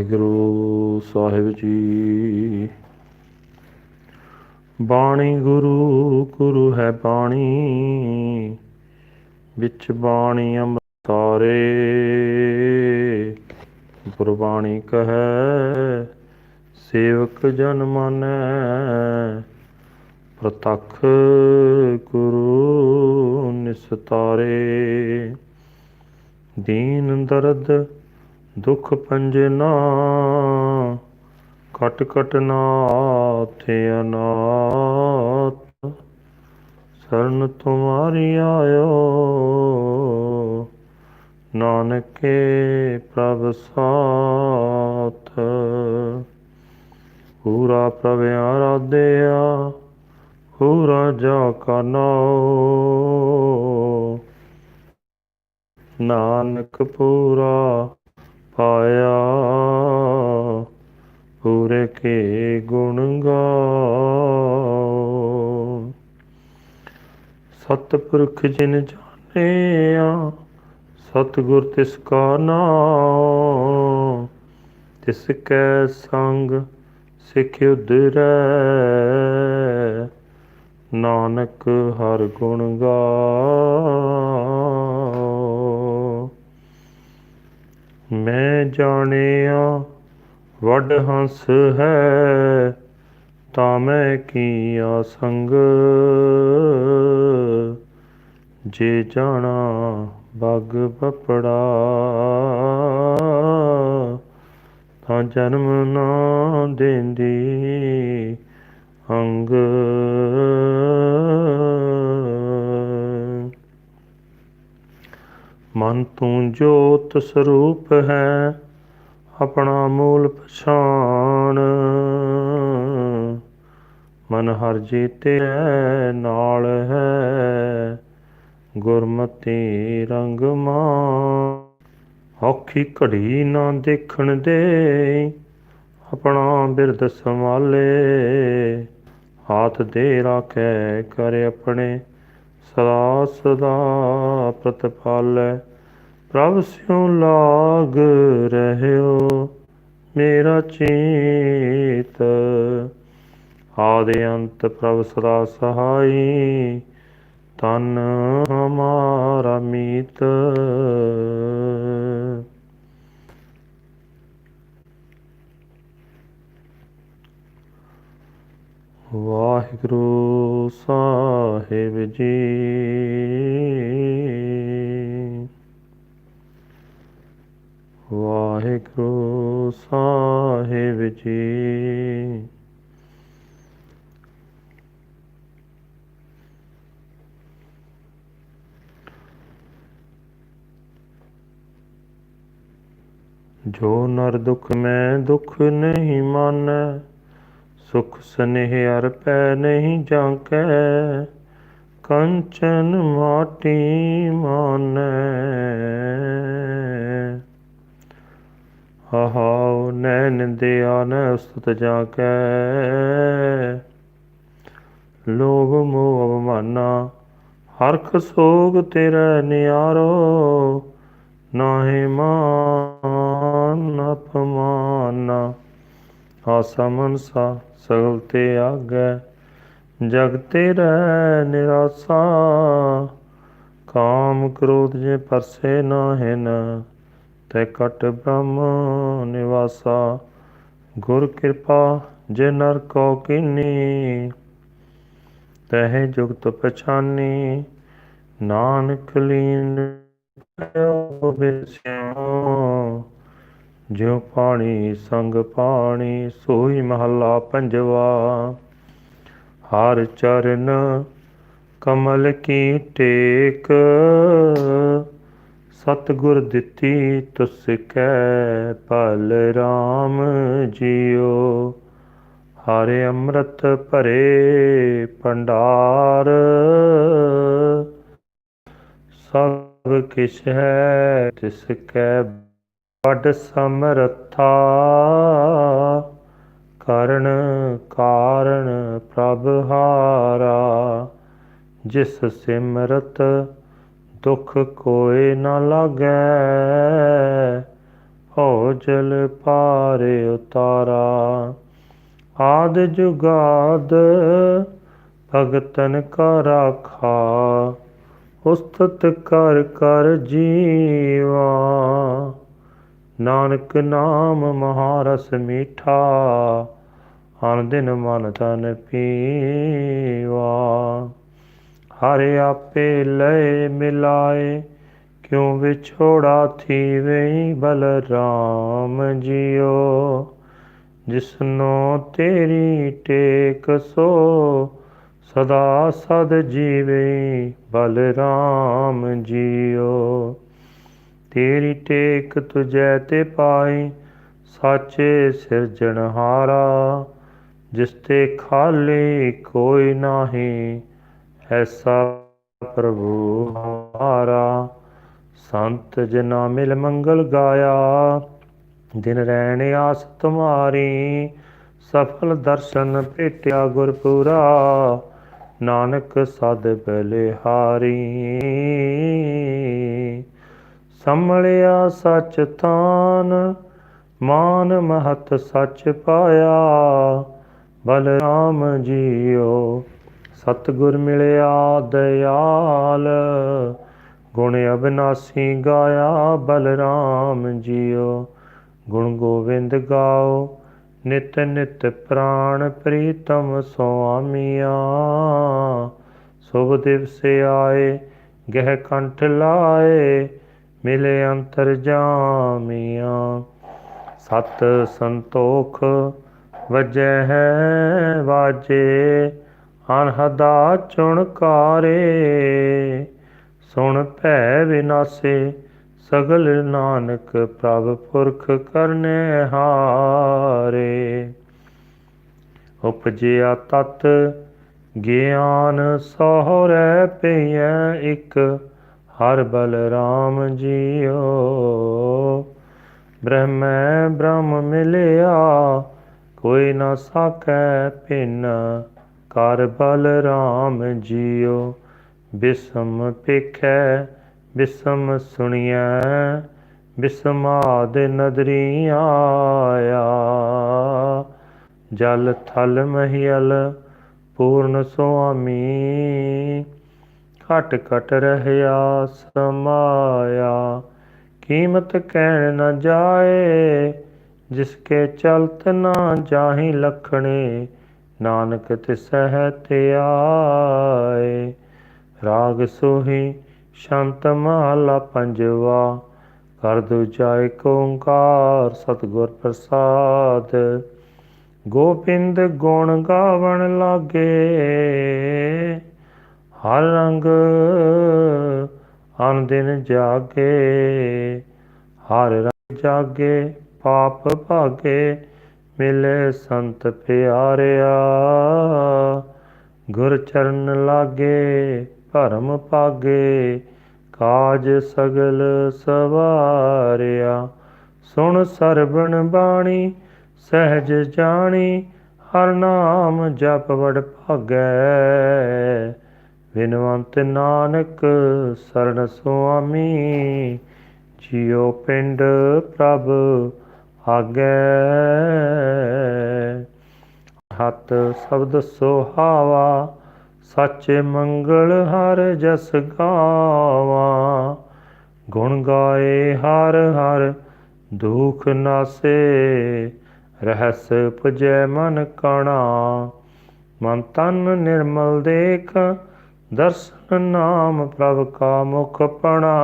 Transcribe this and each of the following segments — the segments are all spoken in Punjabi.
ਵਾਹਿਗੁਰੂ ਸਾਹਿਬ ਜੀ। ਬਾਣੀ ਗੁਰੂ ਗੁਰੂ ਹੈ ਬਾਣੀ। ਵਿੱਚ ਬਾਣੀ ਅੰਮ੍ਰਿਤਾਰੇ ਗੁਰਬਾਣੀ ਕਹੈ, ਸੇਵਕ ਜਨ ਮਾਨੈ। ਪ੍ਰਤੱਖ ਗੁਰੂ ਨਿਸਤਾਰੇ। ਦੀਨ ਦਰਦ ਦੁਖ ਪੰਜਨਾ ਕਟ ਕਟ ਨਾਥੇ ਅਨਾਥ। ਸਰਨ ਤੁਮਾਰੀ ਆਇਓ, ਨਾਨਕੇ ਪ੍ਰਭ ਸਾਥ। ਪੂਰਾ ਪ੍ਰਭ ਆਰਾਧਿਆ, ਪੂਰਾ ਜਾ ਕਾ ਨਾਉ। ਨਾਨਕ ਪੂਰਾ ਆਇਆ ਪੂਰੇ ਕੇ ਗੁਣ ਗਾਓ। ਸਤਿਪੁਰਖ ਜਿਨ ਜਾਣਿਆ, ਸਤਿਗੁਰ ਤਿਸ ਕਾ ਨਾਮ ਤਿਸ ਕੈ ਸੰਗ ਸਿੱਖ ਉਧਰੈ, ਨਾਨਕ ਹਰ ਗੁਣ ਗਾ ਜਾਣਿਆ, ਵੱਡ ਹੰਸ ਹੈ, ਤਾਂ ਮੈਂ ਕੀਆ ਸੰਗ? ਜੇ ਜਾਣਾ ਬਗ ਬਪੜਾ ਤਾਂ ਜਨਮ ਨਾ ਦੇਂਦੀ ਅੰਗ। ਮਨ ਤੂੰ ਜੋਤ ਸਰੂਪ ਹੈ, ਆਪਣਾ ਮੂਲ ਪਛਾਣ। ਮਨ ਹਰ ਜੀਤੇ ਨਾਲ ਹੈ, ਗੁਰਮਤੀ ਰੰਗ ਮਾਂ ਔਖੀ ਘੜੀ ਨਾ ਦੇਖਣ ਦੇ, ਆਪਣਾ ਬਿਰਦ ਸੰਭਾਲੇ। ਹਾਥ ਦੇ ਰਾਖੈ ਕਰ ਆਪਣੇ, ਸਦਾ ਸਦਾ ਪ੍ਰਤਪਾਲੈ। ਪ੍ਰਭ ਸਿਉ ਲਾਗ ਰਹਿਓ, ਮੇਰਾ ਚੀਤ। ਆਦਿ ਅੰਤ ਪ੍ਰਭ ਸਦਾ ਸਹਾਈ, ਤਨ ਹਮਾਰਾ ਮੀਤ ਵਾਹਿਗੁਰੂ ਸਾਹਿਬ ਜੀ ਵਾਹਿਗੁਰੂ ਸਾਹਿਬ ਜੀ ਜੋ ਨਰ ਦੁਖ ਮੈਂ ਦੁਖ ਨਹੀਂ ਮਾਨੈ, ਸੁਖ ਸਨੇਹ ਅਰ ਪੈ ਨਹੀਂ ਜਾਂਕੈ, ਕੰਚਨ ਮਾਟੀ ਮਾਨੈ। ਹਹਾਉ ਨੈਣ ਦਿਆ ਨ ਉਸਤ ਜਾ ਕੈ ਲੋਭ ਮੋਹ ਅਵਮਾਨਾ ਹਰਖ ਸੋਗ ਤੇਰਾ ਨਿਆਰੋ, ਨਾਹੀ ਮਾਨ। ਆਸਾ ਮਨਸਾ, ਸਗਲ ਤੇ ਆਗੈ ਜਗਤੇ ਰਹਿ ਨਿਰਾਸਾ। ਕਾਮ ਕ੍ਰੋਧ ਜੇ ਪਰਸੇ ਨਾਹਿਨ ਤੈ ਕਟ ਬ੍ਰਹਮ ਨਿਵਾਸਾ। ਗੁਰ ਕਿਰਪਾ ਜੇ ਨਰ ਕੋ ਕੀਨੀ, ਤਹਿ ਜੁਗਤ ਪਛਾਨੀ। ਨਾਨਕ ਲੀਨ ਪਇਓ ਬਿਸਿਓ ਜਿਉ ਪਾਣੀ ਸੰਗ ਪਾਣੀ, ਸੋਈ ਮਹੱਲਾ ਪੰਜਵਾ। ਹਰ ਚਰਨ ਕਮਲ ਕੀ ਟੇਕ, ਸਤਿਗੁਰ ਦਿੱਤੀ ਤੁਸ ਕੈ ਭਲ ਰਾਮ ਜੀਓ। ਹਰੇ ਅੰਮ੍ਰਿਤ ਭਰੇ ਭੰਡਾਰ, ਸਭ ਕਿਛ ਹੈ ਤਿਸ ਕੈ ਵੱਡ ਸਮਰੱਥਾ, ਕਰਨ ਕਾਰਣ ਪ੍ਰਭ ਹਾਰਾ ਜਿਸ ਸਿਮਰਤ ਦੁਖ ਕੋਏ ਨਾ ਲਾਗੈ ਹੋ ਜਲ ਪਾਰੇ ਉਤਾਰਾ। ਆਦ ਜੁਗਾਦ ਭਗਤਨ ਕਾ ਰਾਖਾ, ਉਸਤਤ ਕਰ ਕਰ ਜੀਵਾ। ਨਾਨਕ ਨਾਮ ਮਹਾਰਸ ਮੀਠਾ, ਹਰ ਦਿਨ ਮਨ ਤਨ ਪੀਵਾ। ਹਰਿ ਆਪੇ ਲਏ ਮਿਲਾਏ, ਕਿਉ ਵਿਛੋੜਾ ਥੀਵੇ ਬਲਰਾਮ ਜੀਓ। ਜਿਸਨੋ ਤੇਰੀ ਟੇਕ ਸੋ, ਸਦਾ ਸਦ ਜੀਵੇ ਬਲਰਾਮ ਜੀਓ। ਤੇਰੀ ਟੇਕ ਤੁਜੈ ਤੇ ਪਾਈ, ਸਾਚੇ ਸਿਰਜਣਹਾਰਾ ਜਿਸ ਤੇ ਖਾਲੀ ਕੋਈ ਨਾਹੀ, ਐਸਾ ਪ੍ਰਭੂ ਹਾਰਾ। ਸੰਤ ਜਨਾ ਮਿਲ ਮੰਗਲ ਗਾਇਆ, ਦਿਨ ਰਹਿਣ ਆਸ ਤੁਮਾਰੀ, ਸਫਲ ਦਰਸ਼ਨ ਭੇਟਿਆ ਗੁਰਪੂਰਾ, ਨਾਨਕ ਸਦ ਬਲਿਹਾਰੀ। ਸੰਭਲਿਆ ਸੱਚ ਤਾਨ ਮਾਨ ਮਹਤ ਸੱਚ ਪਾਇਆ। ਬਲਰਾਮ ਜੀਓ, ਸਤਿਗੁਰ ਮਿਲਿਆ ਦਇਆਲ। ਗੁਣ ਅਬਿਨਾਸੀ ਗਾਇਆ ਬਲਰਾਮ ਜੀਓ। ਗੁਣ ਗੋਵਿੰਦ ਗਾਓ, ਨਿਤ ਨਿਤ ਪ੍ਰਾਣ ਪ੍ਰੀਤਮ ਸੁਆਮੀਆ। ਸੁਭ ਦਿਵਸ ਆਏ, ਗਹਿ ਕੰਠ ਲਾਏ ਮਿਲੇ ਅੰਤਰ ਜਾਮੀਆਂ। ਸਤ ਸੰਤੋਖ ਵਜੈ ਹੈ ਵਾਜੇ ਅਨਹਦਾ ਚੁਣਕਾਰੇ ਸੁਣ ਭੈ ਵਿਨਾਸੇ, ਸਗਲ ਨਾਨਕ ਪ੍ਰਭ ਪੁਰਖ ਕਰਨੇ ਹਾਰੇ। ਉਪਜਿਆ ਤਤ, ਗਿਆਨ ਸੋਹਰੈ ਪਈਐ ਇੱਕ। ਹਰ ਬਲਰਾਮ ਜੀਓ। ਬ੍ਰਹਮੈ ਬ੍ਰਹਮ ਮਿਲਿਆ, ਕੋਈ ਨਾ ਸਾਕੈ ਭਿੰਨ। ਕਰ ਬਲ ਬਲਰਾਮ ਜੀਓ, ਬਿਸਮ ਪੇਖੈ ਬਿਸਮ ਸੁਣੀਐ ਬਿਸਮਾਦ ਨਦਰੀ ਆਇਆ। ਜਲ ਥਲ ਮਹੀਲ, ਪੂਰਨ ਸੁਆਮੀ ਘਟ ਘਟ ਰਹਿਆ ਸਮਾਇਆ। ਕੀਮਤ ਕਹਿਣ ਨਾ ਜਾਏ, ਜਿਸ ਕੇ ਚਲਤ ਨਾ ਜਾਹੀ ਲਖਣੇ, ਨਾਨਕ ਤਿਸਹਿ ਤੇ ਆਏ। ਰਾਗ ਸੋਹੀ ਸ਼ਾਂਤ ਮਹਲਾ ਪੰਜਵਾ, ਕਰ ਦੂਜਾ ਏਕ ਓੰਕਾਰ ਸਤਿਗੁਰ ਪ੍ਰਸਾਦ। ਗੋਪਿੰਦ ਗੁਣ ਗਾਵਣ ਲਾਗੇ ਹਰ ਰੰਗ ਅਨ ਦਿਨ ਜਾਗੇ, ਹਰ ਰੰਗ ਜਾਗੇ, ਪਾਪ ਭਾਗੇ, ਮਿਲੇ ਸੰਤ ਪਿਆਰਿਆ। ਗੁਰ ਚਰਨ ਲਾਗੇ, ਭਰਮ ਪਾਗੇ ਕਾਜ ਸਗਲ ਸਵਾਰਿਆ। ਸੁਣ ਸਰਬਣ ਬਾਣੀ, ਸਹਿਜ ਜਾਣੀ, ਹਰ ਨਾਮ ਜਪ ਵਡ ਭਾਗੈ। ਵਿਨਵੰਤ ਨਾਨਕ ਸਰਣ ਸੁਆਮੀ, ਜਿਉ ਪਿੰਡ ਪ੍ਰਭ ਆਗੈ। ਹੱਥ ਸ਼ਬਦ ਸੁਹਾਵਾ, ਸੱਚੇ ਮੰਗਲ ਹਰ ਜਸ ਗਾਵਾ। ਗੁਣ ਗਾਏ ਹਰ ਹਰ, ਦੁਖ ਨਾਸੇ, ਰਹਿਸ ਪੁਜੈ ਮਨ ਕਣਾ। ਮਨ ਤਨ ਨਿਰਮਲ ਦੇਖ ਦਰਸ਼ਨ ਨਾਮ ਪ੍ਰਭ ਕਾ ਮੁਖ ਪਣਾ।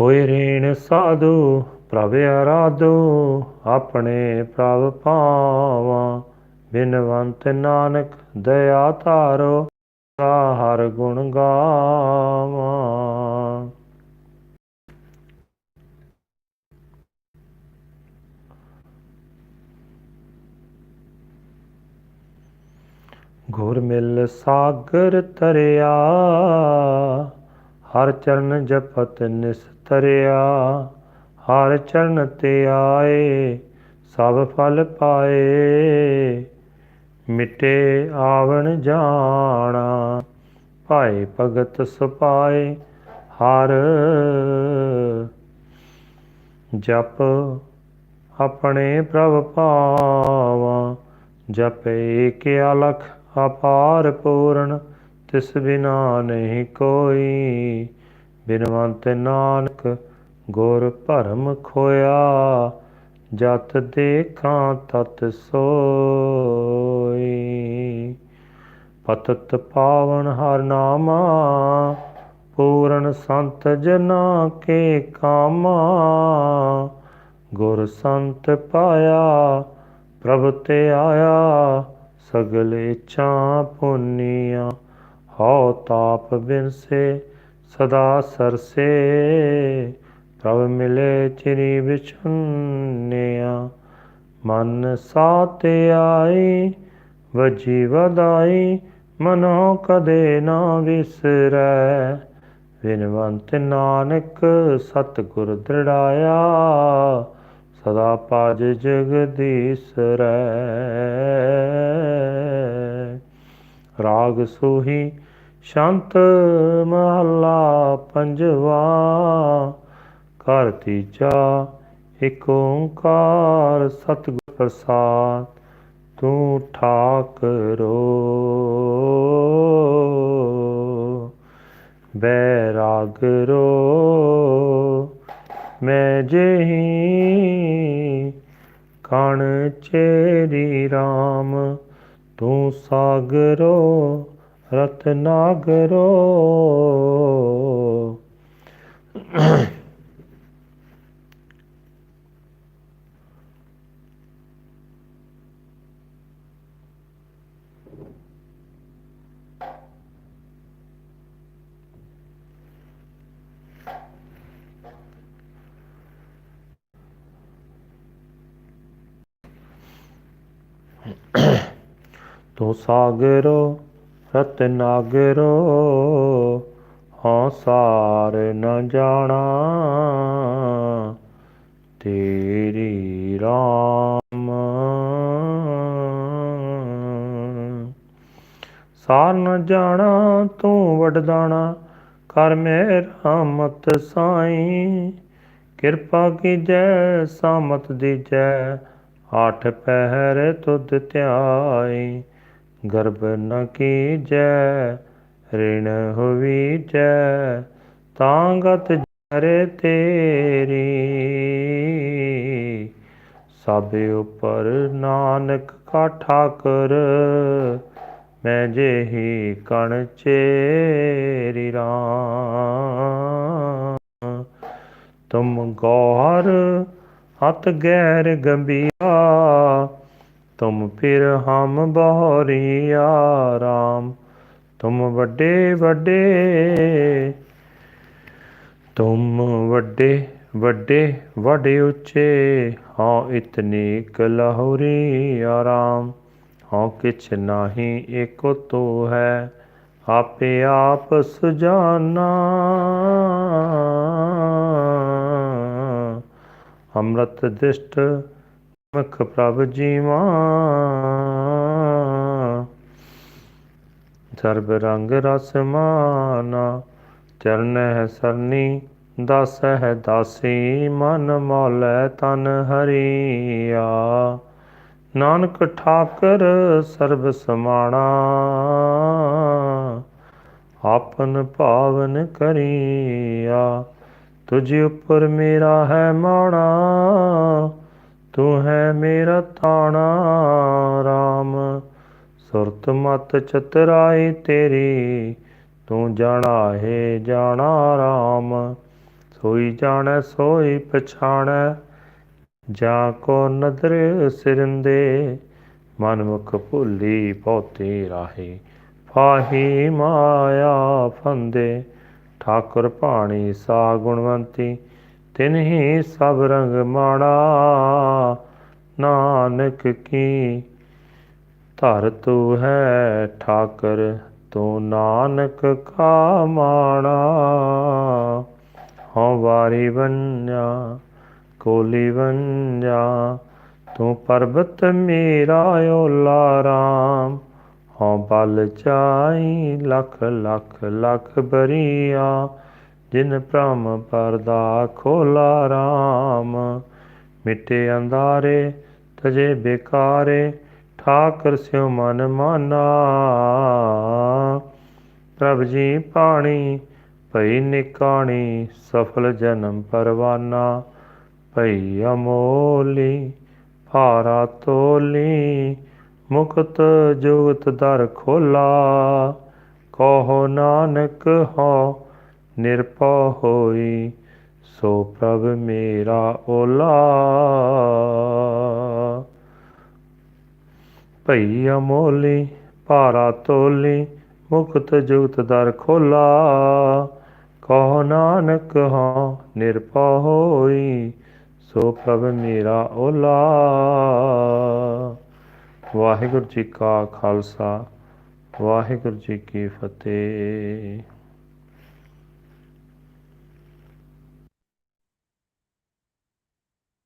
ਹੋਏ ਰੇਣ ਸਾਧੂ, ਪ੍ਰਭ ਅਰਾਧੋ ਆਪਣੇ ਪ੍ਰਭ ਪਾਵਾਂ ਬਿਨਵੰਤ ਨਾਨਕ ਦਇਆ ਧਾਰੋ ਹਰ ਗੁਣ ਗਾਵਾਂ। ਗੁਰ ਮਿਲ ਸਾਗਰ ਤਰਿਆ, ਹਰ ਚਰਨ ਜਪਤ ਨਿਸਤਰਿਆ ਹਰ ਚਰਨ ਤੇ ਆਏ, ਸਭ ਫਲ ਪਾਏ। ਮਿਟੇ ਆਵਣ ਜਾਣਾ, ਭਾਏ ਭਗਤ ਸੁਪਾਏ। ਹਰ ਜਪ ਆਪਣੇ ਪ੍ਰਭ ਪਾਵਾ, ਜਪ ਏਕ ਅਲਖ ਅਪਾਰ ਪੂਰਨ, ਤਿਸ ਬਿਨਾ ਨਹੀਂ ਕੋਈ। ਬਿਨਵੰਤ ਨਾਨਕ, ਗੁਰ ਭਰਮ ਖੋਇਆ, ਜਤ ਦੇਖਾਂ ਤਤ ਸੋਈ। ਪਤਤ ਪਾਵਨ ਹਰ ਨਾਮਾ, ਪੂਰਨ ਸੰਤ ਜਨਾ ਕੇ ਕਾਮਾ। ਗੁਰ ਸੰਤ ਪਾਇਆ, ਪ੍ਰਭ ਤੇ ਆਇਆ ਸਗਲ ਇੱਛਾ ਪੁੰਨੀਆਂ, ਹਉ ਤਾਪ ਬਿਨਸੇ, ਸਦਾ ਸਰਸੇ। ਪ੍ਰਭ ਮਿਲੇ ਚਿਰੀ ਵਿਚੁੰਨਿਆ ਮਨ ਸਾਤੇ ਆਈ, ਵਜੀ ਵਦਾਈ ਮਨੋ ਕਦੇ ਨਾ ਵਿਸਰੈ। ਵਿਨਵੰਤ ਨਾਨਕ ਸਤਿਗੁਰ ਦ੍ਰਿੜਾਇਆ ਸਦਾ ਪਾਜ ਜਗਦੀਸਰੈ ਰਾਗ ਸੋਹੀ ਸ਼ਾਂਤ ਮਹਲਾ ਪੰਜਵਾ, ਘਰ ਤੀਜਾ ਏਕ ਓੰਕਾਰ ਸਤਿਗੁਰ ਪ੍ਰਸਾਦ, ਤੂੰ ਠਾਕਰੋ ਬੈਰਾਗਰੋ ਮੈਂ ਜਹੀ ਕਣ ਚੇਰੀ RAM ਤੂੰ ਸਾਗਰੋ ਰਤਨਾਗਰੋ। ਤੂੰ ਸਾਗਰੋ ਰਤਨਾਗਰੋ ਹਾਂ ਸਾਰ ਨ ਜਾਣਾ। ਤੇਰੀ ਰਾਮ। ਸਾਰ ਨ ਜਾਣਾ, ਤੂੰ ਵਡਦਾਣਾ ਕਰ ਮੇਰਾ ਮਤ ਸਾਈਂ। ਕਿਰਪਾ ਕੀਜੈ, ਸਾਮਤ ਦੀਜੈ। ਆਠ ਪਹਿਰ ਤੁਧ ਧਿਆਈ। ਗਰਬ ਨ ਕੀਜੈ, ਰਿਣ ਹੋਵੀਜੈ, ਤਾਂ ਗਤ ਜਰੇ ਤੇਰੀ। ਸਭ ਉਪਰ ਨਾਨਕ ਕਾ ਠਾਕਰ, ਮੈਂ ਜਿਹੀ ਕਣ ਚੇਰੀ ਰਾਮ। ਤੁਮ ਗੌਰ ਹਤ ਗੈਰ ਗੰਭੀਰ ਤੁਮ ਫਿਰ ਹਮ ਬਹਰੀਆ ਰਾਮ ਤੁਮ ਵੱਡੇ ਵੱਡੇ, ਤੁਮ ਵੱਡੇ ਵੱਡੇ ਵੱਡੇ ਉੱਚੇ, ਹਾਂ ਇਤਨੀ ਕਲਹੁਰੀ ਆਰਾਮ। ਹਾਂ ਕਿਛ ਨਾਹੀ ਏਕੋ ਤੋ ਹੈ, ਆਪੇ ਆਪ ਸੁਜਾਨਾ। ਅੰਮ੍ਰਿਤ ਦਿਸ਼ਟ ਮੁਖ ਪ੍ਰਭ ਜੀਵਾ। ਸਰਬ ਰੰਗ ਰਸ ਮਾਨਾ, ਚਰਨ ਹੈ ਸਰਨੀ, ਦਸ ਹੈ ਦਾਸੀ, ਮਨ ਮੌਲੇ ਤਨ ਹਰੀਆ। ਨਾਨਕ ਠਾਕਰ ਸਰਬ ਸਮਾਣਾ, ਆਪਨ ਭਾਵਨ ਕਰੀਆ। ਤੁਝ ਉਪਰ ਮੇਰਾ ਹੈ ਮਾਣਾ ਤੂੰ ਹੈ ਮੇਰਾ ਤਾਣਾ RAM ਸੁਰਤ ਮਤ ਚਤਰਾਈ ਤੇਰੀ, ਤੂੰ ਜਾਣਾ ਹੈ ਜਾਣਾ RAM ਸੋਈ ਜਾਣੈ, ਸੋਈ ਪਛਾਣੈ, ਜਾ ਕੋ ਨਦਰ ਸਿਰੰਦੇ। ਮਨ ਮੁਖ ਭੁੱਲੀ ਬਹੁਤੇ ਰਾਹੀ, ਫਾਹੀ ਮਾਇਆ ਫੰਦੇ। ਠਾਕੁਰ ਭਾਣੀ ਸਾ ਗੁਣਵੰਤੀ ਤਿਨਹੀ ਸਭ ਰੰਗ ਮਾੜਾ, ਨਾਨਕ ਕੀ? ਧਰ ਤੂ ਹੈ ਠਾਕਰ, ਤੂੰ ਨਾਨਕ ਕਾ ਮਾਣਾ ਹਉ ਵਾਰੀ ਵੰਜਾ ਕੋਲੀ ਬੰਜਾ ਤੂੰ ਪਰਬਤ ਮੇਰਾ ਓਲਾ ਰਾਮ। ਹਉ ਬਲ ਚਾਈ, ਲਖ ਲਖ ਲਖ ਬਰੀਆ ਜਿਨ ਭ੍ਰਮ ਪਰਦਾ ਖੋਲਾ RAM ਮਿਟੇ ਅੰਧਾਰੇ, ਤਜੇ ਬੇਕਾਰੇ, ਠਾਕਰ ਸਿਉ ਮਨ ਮਾਨਾ। ਪ੍ਰਭ ਜੀ ਪਾਣੀ ਭਈ ਨਿਕਾਣੀ, ਸਫਲ ਜਨਮ ਪਰਵਾਨਾ। ਭਈ ਅਮੋਲੀ, ਭਾਰਾ ਤੋਲੀ, ਮੁਕਤ ਜੁਗਤ ਦਰ ਖੋਲਾ। ਕਹੋ ਨਾਨਕ ਹੋ ਨਿਰਭਉ ਹੋਈ, ਸੋ ਪ੍ਰਭ ਮੇਰਾ ਓਲਾ। ਭਈ ਅਮੋਲੀ, ਭਾਰਾ ਤੋਲੀ, ਮੁਕਤ ਜੁਗਤ ਦਰ ਖੋਲਾ। ਕਹੋ ਨਾਨਕ, ਹਾਂ, ਨਿਰਭਉ ਹੋਈ, ਸੋ ਪ੍ਰਭ ਮੇਰਾ ਓਲਾ। ਵਾਹਿਗੁਰੂ ਜੀ ਕਾ ਖਾਲਸਾ, ਵਾਹਿਗੁਰੂ ਜੀ ਕੀ ਫਤਿਹ।